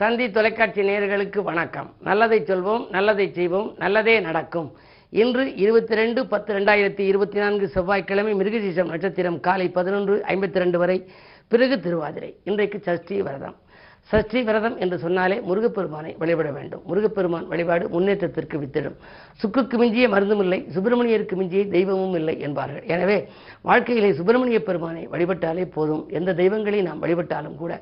தந்தி தொலைக்காட்சி நேயர்களுக்கு வணக்கம். நல்லதை சொல்வோம் நல்லதை செய்வோம் நல்லதே நடக்கும். இன்று இருபத்தி ரெண்டு பத்து ரெண்டாயிரத்தி இருபத்தி நான்கு செவ்வாய்க்கிழமை மிருகசீசம் நட்சத்திரம் காலை பதினொன்று ஐம்பத்தி ரெண்டு வரை பிறகு திருவாதிரை. இன்றைக்கு சஷ்டி விரதம். சஷ்டி விரதம் என்று சொன்னாலே முருகப்பெருமானை வழிபட வேண்டும். முருகப்பெருமான் வழிபாடு முன்னேற்றத்திற்கு வித்திடும். சுக்குக்கு மிஞ்சிய மருந்தும் இல்லை சுப்பிரமணியருக்கு மிஞ்சிய தெய்வமும் இல்லை என்பார்கள். எனவே வாழ்க்கையிலே சுப்பிரமணிய பெருமானை வழிபட்டாலே போதும். எந்த தெய்வங்களை நாம் வழிபட்டாலும் கூட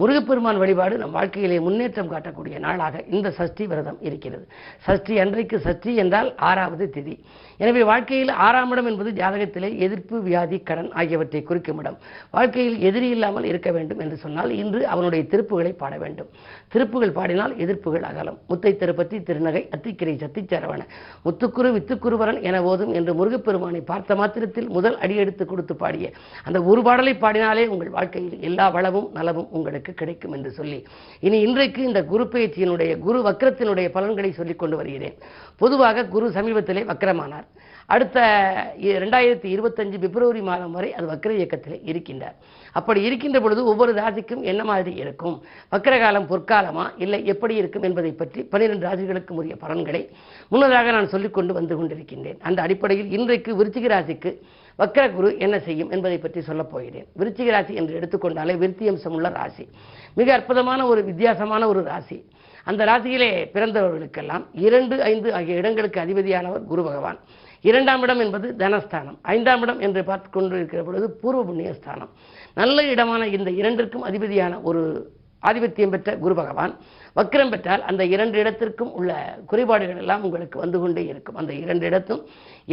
முருகப்பெருமான் வழிபாடு நம் வாழ்க்கையிலே முன்னேற்றம் காட்டக்கூடிய நாளாக இந்த சஷ்டி விரதம் இருக்கிறது. சஷ்டி அன்றைக்கு சஷ்டி என்றால் ஆறாவது திதி. எனவே வாழ்க்கையில் ஆறாம் இடம் என்பது ஜாதகத்திலே எதிர்ப்பு வியாதி கடன் ஆகியவற்றை குறிக்கும் இடம். வாழ்க்கையில் எதிரி இல்லாமல் இருக்க வேண்டும் என்று சொன்னால் இன்று அவனுடைய திருப்புகளை பாட வேண்டும். திருப்புகள் பாடினால் எதிர்ப்புகள் அகலும். முத்தை திருப்பத்தி திருநகை அத்திக்கிரை சத்திச்சரவண முத்துக்குரு வித்துக்குருவரன் என ஓதும் என்று முருகப்பெருமானை பார்த்த மாத்திரத்தில் முதல் அடியெடுத்து கொடுத்து பாடிய அந்த ஒரு பாடலை பாடினாலே உங்கள் வாழ்க்கையில் எல்லா வளமும் நலமும் உங்களுக்கு கிடைக்கும் என்று சொல்லி இனி இன்றைக்கு இந்த குரு பேச்சியினுடைய குரு வக்கரத்தினுடைய பலன்களை சொல்லிக் கொண்டு வருகிறேன். பொதுவாக குரு சமீபத்திலே வக்கரமானார் அடுத்த ரெண்டாயிரத்தி இருபத்தஞ்சு பிப்ரவரி மாதம் வரை அது வக்கர இயக்கத்தில் இருக்கின்றார். அப்படி இருக்கின்ற பொழுது ஒவ்வொரு ராசிக்கும் என்ன மாதிரி இருக்கும்? வக்கரகாலம் பொற்காலமா? இல்லை எப்படி இருக்கும் என்பதை பற்றி பன்னிரெண்டு ராசிகளுக்கும் உரிய பலன்களை முன்னதாக நான் சொல்லிக்கொண்டு வந்து கொண்டிருக்கின்றேன். அந்த அடிப்படையில் இன்றைக்கு விருச்சிக ராசிக்கு வக்கர குரு என்ன செய்யும் என்பதை பற்றி சொல்லப் போகிறேன். விருச்சிக ராசி என்று எடுத்துக்கொண்டாலே விருத்தியம்சம் உள்ள ராசி. மிக அற்புதமான ஒரு வித்தியாசமான ஒரு ராசி. அந்த ராசியிலே பிறந்தவர்களுக்கெல்லாம் இரண்டு ஐந்து ஆகிய இடங்களுக்கு அதிபதியானவர் குரு பகவான். இரண்டாம் இடம் என்பது தனஸ்தானம். ஐந்தாம் இடம் என்று பார்த்து கொண்டு இருக்கிற பொழுது பூர்வ புண்ணியஸ்தானம் நல்ல இடமான இந்த இரண்டிற்கும் அதிபதியான ஒரு ஆதிபத்தியம் பெற்ற குரு பகவான். வக்கிரம் பெற்றால் அந்த இரண்டு இடத்திற்கும் உள்ள குறைபாடுகள் எல்லாம் உங்களுக்கு வந்து கொண்டே இருக்கும். அந்த இரண்டு இடத்தும்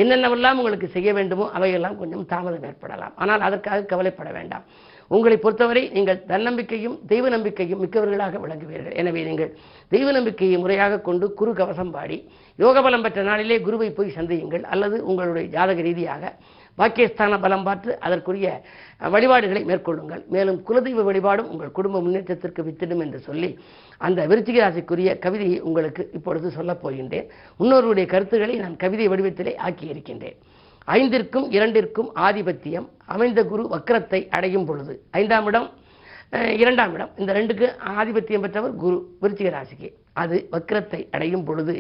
என்னென்னவெல்லாம் உங்களுக்கு செய்ய வேண்டுமோ அவையெல்லாம் கொஞ்சம் தாமதம் ஏற்படலாம். ஆனால் அதற்காக கவலைப்பட வேண்டாம். உங்களை பொறுத்தவரை நீங்கள் தன்னம்பிக்கையும் தெய்வ நம்பிக்கையும் மிக்கவர்களாக விளங்குவீர்கள். எனவே நீங்கள் தெய்வ நம்பிக்கையை முறையாக கொண்டு குரு கவசம் பாடி யோகபலம் பெற்ற நாளிலே குருவை போய் சந்தியுங்கள். அல்லது உங்களுடைய ஜாதக ரீதியாக பாக்கியஸ்தான பலம் பார்த்து அதற்குரிய வழிபாடுகளை மேற்கொள்ளுங்கள். மேலும் குலதெய்வ வழிபாடும் உங்கள் குடும்ப முன்னேற்றத்திற்கு வித்திடும் என்று சொல்லி அந்த விருச்சிக ராசிக்குரிய கவிதையை உங்களுக்கு இப்பொழுது சொல்லப் போகின்றேன். முன்னோருடைய கருத்துக்களை நான் கவிதை வடிவத்திலே ஆக்கியிருக்கின்றேன். ஐந்திற்கும் இரண்டிற்கும் ஆதிபத்தியம் அமைந்த குரு வக்கரத்தை அடையும் பொழுது. ஐந்தாம் இடம் இரண்டாம் இடம். இந்த ரெண்டுக்கு ஆதிபத்தியம் பெற்றவர் குரு விருச்சிக ராசிக்கு. அது வக்கரத்தை அடையும் பொழுது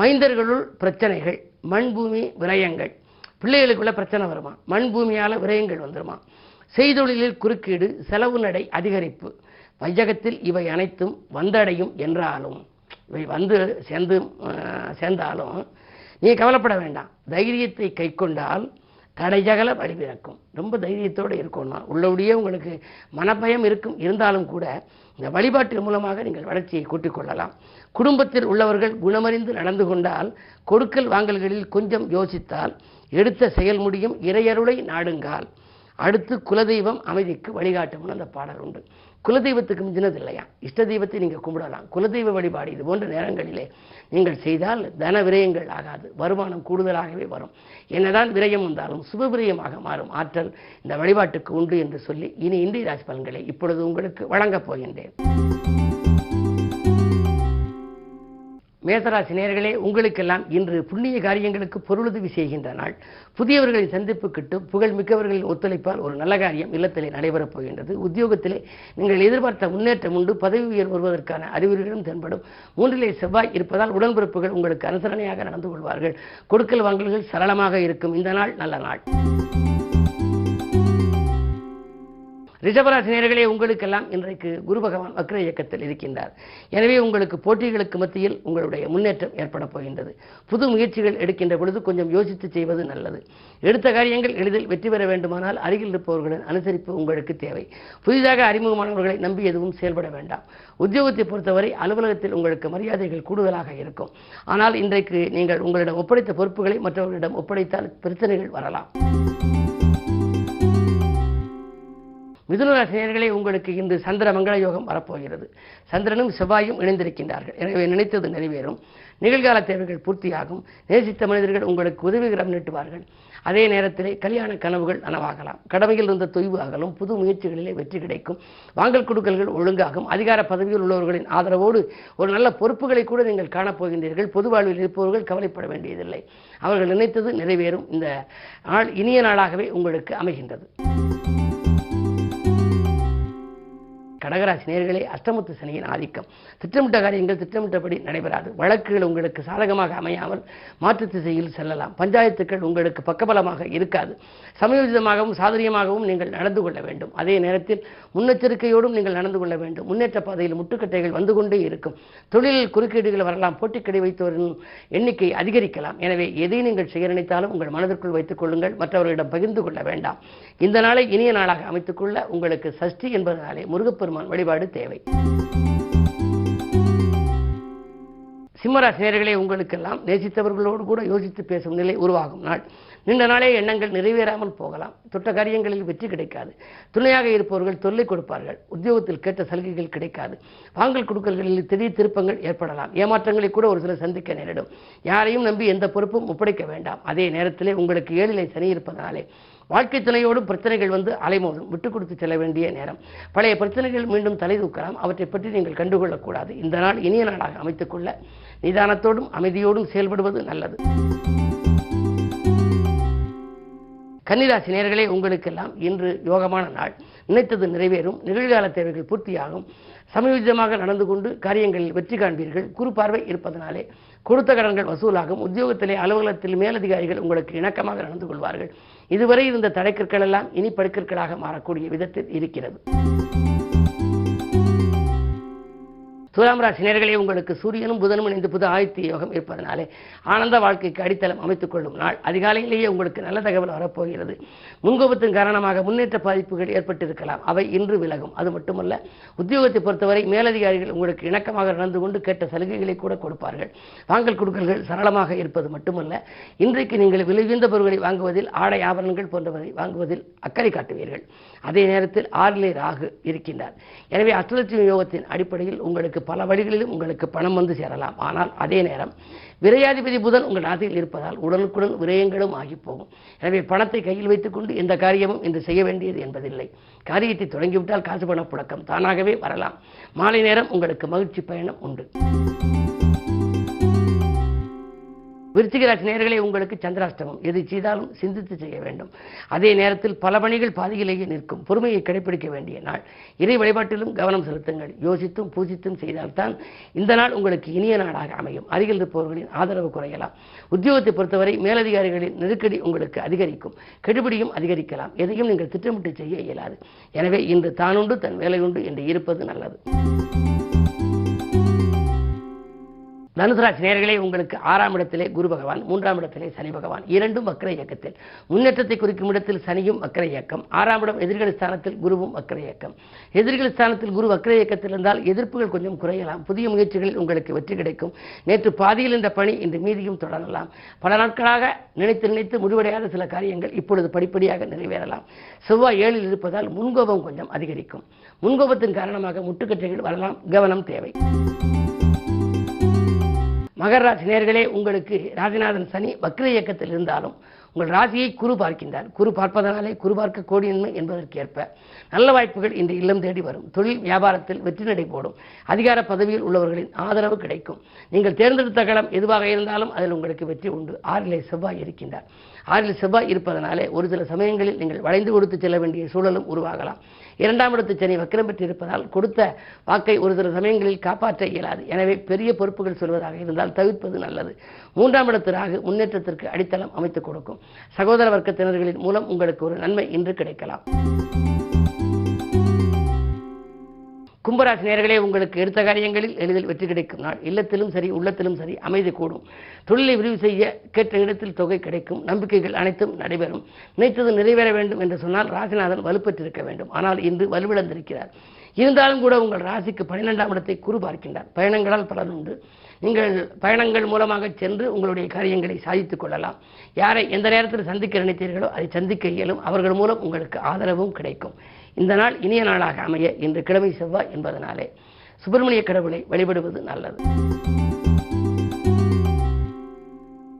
மைந்தர்களுள் பிரச்சனைகள் மண் பூமி விரயங்கள். பிள்ளைகளுக்குள்ள பிரச்சனை வருமா? மண் பூமியால் விரயங்கள் வந்துருமா? செய்தொழிலில் குறுக்கீடு செலவு நடை அதிகரிப்பு. வைஜகத்தில் இவை அனைத்தும் வந்தடையும் என்றாலும் இவை வந்து சேர்ந்து சேர்ந்தாலும் நீ கவலைப்பட வேண்டாம். தைரியத்தை கை கொண்டால் தடைஜகல வழிபிறக்கும் ரொம்ப தைரியத்தோடு இருக்கணும்னா உள்ளபடியே உங்களுக்கு மனப்பயம் இருக்கும். இருந்தாலும் கூட இந்த வழிபாட்டின் மூலமாக நீங்கள் வளர்ச்சியை கூட்டிக் கொள்ளலாம். குடும்பத்தில் உள்ளவர்கள் குணமறிந்து நடந்து கொண்டால் கொடுக்கல் வாங்கல்களில் கொஞ்சம் யோசித்தால் எடுத்த செயல் முடியும். இறையருளை நாடுங்கால். அடுத்து குலதெய்வம் அமைதிக்கு வழிகாட்டும்னு அந்த பாடல் உண்டு. குலதெய்வத்துக்கு மிஞ்சினது இல்லையா? இஷ்ட தெய்வத்தை நீங்கள் கும்பிடலாம். குலதெய்வ வழிபாடு இது போன்ற நேரங்களிலே நீங்கள் செய்தால் தன விரயங்கள் ஆகாது. வருமானம் கூடுதலாகவே வரும். என்னதான் விரயம் வந்தாலும் சுப விரயமாக மாறும். ஆற்றல் இந்த வழிபாட்டுக்கு உண்டு என்று சொல்லி இனி இந்திய ராசி பலன்களை இப்பொழுது உங்களுக்கு வழங்கப் போகின்றேன். மேசராசி நேர்களே உங்களுக்கெல்லாம் இன்று புண்ணிய காரியங்களுக்கு பொருளுதவி செய்கின்ற நாள். புதியவர்களின் சந்திப்பு கிட்டு புகழ் மிக்கவர்களின் ஒத்துழைப்பால் ஒரு நல்ல காரியம் இல்லத்திலே நடைபெறப் போகின்றது. உத்தியோகத்திலே நீங்கள் எதிர்பார்த்த முன்னேற்றம் உண்டு. பதவி உயர் வருவதற்கான அறிகுறிகளும் தென்படும். மூன்றிலே செவ்வாய் இருப்பதால் உடன்பிறப்புகள் உங்களுக்கு அனுசரணையாக நடந்து கொள்வார்கள். கொடுக்கல் வாங்கல்கள் சரளமாக இருக்கும். இந்த நாள் நல்ல நாள். ரிஷபராசி நேர்களே உங்களுக்கெல்லாம் இன்றைக்கு குரு பகவான் வக்ர இயக்கத்தில் இருக்கின்றார். எனவே உங்களுக்கு போட்டிகளுக்கு மத்தியில் உங்களுடைய முன்னேற்றம் ஏற்பட போகின்றது. புது முயற்சிகள் எடுக்கின்ற பொழுது கொஞ்சம் யோசித்து செய்வது நல்லது. எடுத்த காரியங்கள் எளிதில் வெற்றி பெற வேண்டுமானால் அருகில் இருப்பவர்களின் அனுசரிப்பு உங்களுக்கு தேவை. புதிதாக அறிமுகமானவர்களை நம்பி எதுவும் செயல்பட வேண்டாம். உத்தியோகத்தை பொறுத்தவரை அலுவலகத்தில் உங்களுக்கு மரியாதைகள் கூடுதலாக இருக்கும். ஆனால் இன்றைக்கு நீங்கள் உங்களிடம் ஒப்படைத்த பொறுப்புகளை மற்றவர்களிடம் ஒப்படைத்தால் பிரச்சனைகள் வரலாம். மிதுனராசினியர்களே உங்களுக்கு இன்று சந்திர மங்கள யோகம் வரப்போகிறது. சந்திரனும் செவ்வாயும் இணைந்திருக்கின்றார்கள். எனவே நினைத்தது நிறைவேறும். நிகழ்கால தேவைகள் பூர்த்தியாகும். நேசித்த மனிதர்கள் உங்களுக்கு உதவிகரம் நீட்டுவார்கள். அதே நேரத்திலே கல்யாண கனவுகள் நனவாகலாம். கடமையில் இருந்த தொய்வு அகலும். புது முயற்சிகளிலே வெற்றி கிடைக்கும். வாங்கல் கொடுக்கல்கள் ஒழுங்காகும். அதிகார பதவியில் உள்ளவர்களின் ஆதரவோடு ஒரு நல்ல பொறுப்புகளை கூட நீங்கள் காணப்போகின்றீர்கள். பொது வாழ்வில் இருப்பவர்கள் கவலைப்பட வேண்டியதில்லை. அவர்கள் நினைத்தது நிறைவேறும். இந்த நாள் இனிய நாளாகவே உங்களுக்கு அமைகின்றது. கடகராசி நேர்களே அஷ்டமத்து சனியின் ஆதிக்கம். திட்டமிட்ட காரியங்கள் திட்டமிட்டபடி நடைபெறாது. வழக்குகள் உங்களுக்கு சாதகமாக அமையாமல் மாற்று திசையில் செல்லலாம். பஞ்சாயத்துக்கள் உங்களுக்கு பக்கபலமாக இருக்காது. சமயோஜிதமாகவும் சாதரியமாகவும் நீங்கள் நடந்து கொள்ள வேண்டும். அதே நேரத்தில் முன்னெச்சரிக்கையோடும் நீங்கள் நடந்து கொள்ள வேண்டும். முன்னேற்ற பாதையில் முட்டுக்கட்டைகள் வந்து கொண்டே இருக்கும். தொழிலில் குறுக்கீடுகள் வரலாம். போட்டிக்கடை வைத்தவரின் எண்ணிக்கை அதிகரிக்கலாம். எனவே எதை நீங்கள் செய்ய நினைத்தாலும் உங்கள் மனதிற்குள் வைத்துக் கொள்ளுங்கள். மற்றவர்களிடம் பகிர்ந்து கொள்ள வேண்டாம். இந்த நாளை இனிய நாளாக அமைத்துக் கொள்ள உங்களுக்கு சஷ்டி என்பதனாலே முருகப்பெருமான் வழிபாடு தேவை. சிம்மராசினியர்களே உங்களுக்கெல்லாம் நேசித்தவர்களோடு கூட யோசித்து பேசும் நிலை உருவாகும் நாள். நீண்ட நாளே எண்ணங்கள் நிறைவேறாமல் போகலாம். தொட்ட காரியங்களில் வெற்றி கிடைக்காது. துணையாக இருப்பவர்கள் தொல்லை கொடுப்பார்கள். உத்தியோகத்தில் கேட்ட சலுகைகள் கிடைக்காது. வாங்கல் கொடுக்கல்களில் திடீர் திருப்பங்கள் ஏற்படலாம். ஏமாற்றங்களை கூட ஒரு சிலர் சந்திக்க நேரிடும். யாரையும் நம்பி எந்த பொறுப்பும் ஒப்படைக்க வேண்டாம். அதே நேரத்திலே உங்களுக்கு ஏழிலை சனி இருப்பதனாலே வாழ்க்கை துணையோடும் பிரச்சனைகள் வந்து அலைமோதும். விட்டு கொடுத்து செல்ல வேண்டிய நேரம். பழைய பிரச்சனைகள் மீண்டும் தலை தூக்கலாம். அவற்றை பற்றி நீங்கள் கண்டுகொள்ளக்கூடாது. இந்த நாள் இனிய நாளாக அமைத்துக்கொள்ள நிதானத்தோடும் அமைதியோடும் செயல்படுவது நல்லது. கன்னிராசி நேர்களே உங்களுக்கெல்லாம் இன்று யோகமான நாள். நினைத்தது நிறைவேறும் நிகழ்கால தேவைகள் பூர்த்தியாகும். சமயோஜிதமாக நடந்து கொண்டு காரியங்களில் வெற்றி காண்பீர்கள். குறு பார்வை இருப்பதனாலே கொடுத்த கடன்கள் வசூலாகும். உத்தியோகத்திலே அலுவலகத்தில் மேலதிகாரிகள் உங்களுக்கு இணக்கமாக நடந்து கொள்வார்கள். இதுவரை இருந்த தடைக்கற்கள் எல்லாம் இனி படுக்கற்களாக மாறக்கூடிய விதத்தில் இருக்கிறது. துலாம் ராசி நேர்களே உங்களுக்கு சூரியனும் புதனும் இணைந்து புது ஆயுத்திய யோகம் இருப்பதனாலே ஆனந்த வாழ்க்கைக்கு அடித்தளம் அமைத்துக் கொள்ளும் நாள். அதிகாலையிலேயே உங்களுக்கு நல்ல தகவல் வரப்போகிறது. முன்கோபத்தின் காரணமாக முன்னேற்ற பாதிப்புகள் ஏற்பட்டிருக்கலாம். அவை இன்று விலகும். அது மட்டுமல்ல உத்தியோகத்தை பொறுத்தவரை மேலதிகாரிகள் உங்களுக்கு இணக்கமாக நடந்து கொண்டு கேட்ட சலுகைகளை கூட கொடுப்பார்கள். வாங்கல் கொடுக்கல்கள் சரளமாக இருப்பது மட்டுமல்ல இன்றைக்கு நீங்கள் விலையுந்த பொருட்களை வாங்குவதில் ஆடை ஆபரணங்கள் போன்றவரை வாங்குவதில் அக்கறை காட்டுவீர்கள். அதே நேரத்தில் ஆறிலே ராகு இருக்கின்றார். எனவே அஷ்டலட்சுமி யோகத்தின் அடிப்படையில் உங்களுக்கு பல வழிகளிலும் உங்களுக்கு பணம் வந்து சேரலாம். ஆனால் அதே நேரம் விரையாதிபதி புதன் உங்கள் ராசியில் இருப்பதால் உடனுக்குடன் விரயங்களும் ஆகி போகும் எனவே பணத்தை கையில் வைத்துக்கொண்டு எந்த காரியமும் இன்று செய்ய வேண்டியது என்பதில்லை. காரியத்தை தொடங்கிவிட்டால் காசு பண புழக்கம். தானாகவே வரலாம். மாலை நேரம் உங்களுக்கு மகிழ்ச்சி பயணம் உண்டு. விருச்சிகராசி நேர்களே உங்களுக்கு சந்திராஷ்டமம். எதை செய்தாலும் சிந்தித்து செய்ய வேண்டும். அதே நேரத்தில் பல பணிகள் பாதியிலேயே நிற்கும். பொறுமையை கடைபிடிக்க வேண்டிய நாள். இறை வழிபாட்டிலும் கவனம் செலுத்துங்கள். யோசித்தும் பூசித்தும் செய்தால்தான் இந்த நாள் உங்களுக்கு இனிய நாடாக அமையும். அருகில் இருப்பவர்களின் ஆதரவு குறையலாம். உத்தியோகத்தை பொறுத்தவரை மேலதிகாரிகளின் நெருக்கடி உங்களுக்கு அதிகரிக்கும். கெடுபிடியும் அதிகரிக்கலாம். எதையும் நீங்கள் திட்டமிட்டு செய்ய இயலாது. எனவே இன்று தானுண்டு தன் வேலையுண்டு என்று இருப்பது நல்லது. தனுசராசி நேர்களே உங்களுக்கு ஆறாம் இடத்திலே குரு பகவான் மூன்றாம் இடத்திலே சனி பகவான் இரண்டும் வக்கர இயக்கத்தில். முன்னேற்றத்தை குறிக்கும் இடத்தில் சனியும் வக்கர இயக்கம் ஆறாம் இடம் எதிர்கள் ஸ்தானத்தில் குருவும் வக்கர இயக்கம். எதிர்கள் ஸ்தானத்தில் குரு வக்கர இயக்கத்தில் இருந்தால் எதிர்ப்புகள் கொஞ்சம் குறையலாம். புதிய முயற்சிகளில் உங்களுக்கு வெற்றி கிடைக்கும். நேற்று பாதியில் இருந்த பணி இன்று மீதியும் தொடரலாம். பல நாட்களாக நினைத்து நினைத்து முடிவடையாத சில காரியங்கள் இப்பொழுது படிப்படியாக நிறைவேறலாம். செவ்வாய் ஏழில் இருப்பதால் முன்கோபம் கொஞ்சம் அதிகரிக்கும். முன்கோபத்தின் காரணமாக முட்டுக்கட்டைகள் வரலாம். கவனம் தேவை. மகர ராசி நேர்களே உங்களுக்கு ராஜநாதன் சனி வக்ர இயக்கத்தில் இருந்தாலும் உங்கள் ராசியை குரு பார்க்கின்றார். குரு பார்ப்பதனாலே குரு பார்க்க கோடியின்மை என்பதற்கேற்ப நல்ல வாய்ப்புகள் இன்று இல்லம் தேடி வரும். தொழில் வியாபாரத்தில் வெற்றி நடை போடும். அதிகார பதவியில் உள்ளவர்களின் ஆதரவு கிடைக்கும். நீங்கள் தேர்ந்தெடுத்த களம் எதுவாக இருந்தாலும் அதில் உங்களுக்கு வெற்றி உண்டு. ஆறிலே செவ்வாய் இருக்கின்றார். ஆறில் செவ்வாய் இருப்பதனாலே ஒரு சில சமயங்களில் நீங்கள் வளைந்து கொடுத்து செல்ல வேண்டிய சூழலும் உருவாகலாம். இரண்டாம் இடத்து சனி வக்கிரம் பெற்றிருப்பதால் கொடுத்த வாக்கை ஒரு சில சமயங்களில் காப்பாற்ற இயலாது. எனவே பெரிய பொறுப்புகள் சொல்வதாக இருந்தால் தவிர்ப்பது நல்லது. மூன்றாம் இடத்து ராகு முன்னேற்றத்திற்கு அடித்தளம் அமைத்துக் கொடுக்கும். சகோதர வர்க்கத்தினர்களின் மூலம் உங்களுக்கு ஒரு நன்மை இன்று கிடைக்கலாம். கும்பராசி நேர்களே உங்களுக்கு எடுத்த காரியங்களில் எளிதில் வெற்றி கிடைக்கும். நாள் இல்லத்திலும் சரி உள்ளத்திலும் சரி அமைதி கூடும். தொழிலை விரிவு செய்ய கேட்ட இடத்தில் தொகை கிடைக்கும். நம்பிக்கைகள் அனைத்தும் நடைபெறும். நினைத்தது நிறைவேற வேண்டும் என்று சொன்னால் ராசிநாதன் வலுப்பெற்றிருக்க வேண்டும். ஆனால் இன்று வலுவிழந்திருக்கிறார். இருந்தாலும் கூட உங்கள் ராசிக்கு பன்னிரெண்டாம் இடத்தை குறு பார்க்கின்றார். பயணங்களால் பலன் உண்டு. நீங்கள் பயணங்கள் மூலமாக சென்று உங்களுடைய காரியங்களை சாதித்துக் கொள்ளலாம். யாரை எந்த நேரத்தில் சந்திக்க நினைத்தீர்களோ அதை சந்திக்க இயலும். அவர்கள் மூலம் உங்களுக்கு ஆதரவும் கிடைக்கும். இந்த நாள் இனிய நாளாக அமைய இன்று கிழமை செவ்வாய் என்பதனாலே சுப்பிரமணிய கடவுளை வழிபடுவது நல்லது.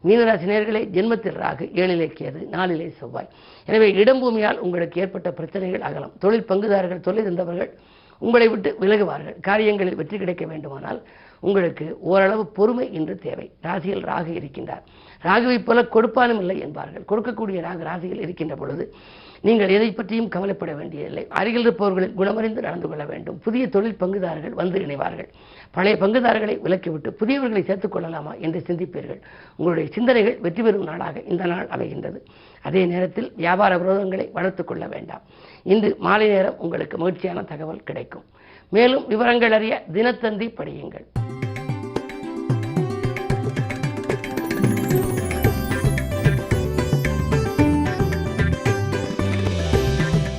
மீனராசி நேர்களை ஜென்மத்தில் ராகு ஏழிலே கேது நாளிலே செவ்வாய். எனவே இடம்பூமியால் உங்களுக்கு ஏற்பட்ட பிரச்சனைகள் அகலம். தொழில் பங்குதாரர்கள் தொழில் இருந்தவர்கள் உங்களை விட்டு விலகுவார்கள். காரியங்களில் வெற்றி கிடைக்க வேண்டுமானால் உங்களுக்கு ஓரளவு பொறுமை இன்று தேவை. ராசியில் ராகு இருக்கின்றார். ராகுவைப் போல கொடுப்பானும் இல்லை என்பார்கள். கொடுக்கக்கூடிய ராகு ராசியில் இருக்கின்ற பொழுது நீங்கள் எதை பற்றியும் கவலைப்பட வேண்டியதில்லை. அருகில் இருப்பவர்களில் குணமறிந்து நடந்து கொள்ள வேண்டும். புதிய தொழில் பங்குதாரர்கள் வந்து இணைவார்கள். பழைய பங்குதாரர்களை விலக்கிவிட்டு புதியவர்களை சேர்த்துக் கொள்ளலாமா என்று சிந்திப்பீர்கள். உங்களுடைய சிந்தனைகள் வெற்றி பெறும் நாளாக இந்த நாள் அமைகின்றது. அதே நேரத்தில் வியாபார விரோதங்களை வளர்த்துக் கொள்ள வேண்டாம். இன்று மாலை நேரம் உங்களுக்கு மகிழ்ச்சியான தகவல் கிடைக்கும். மேலும் விவரங்கள் அறிய தினத்தந்தி படியுங்கள்.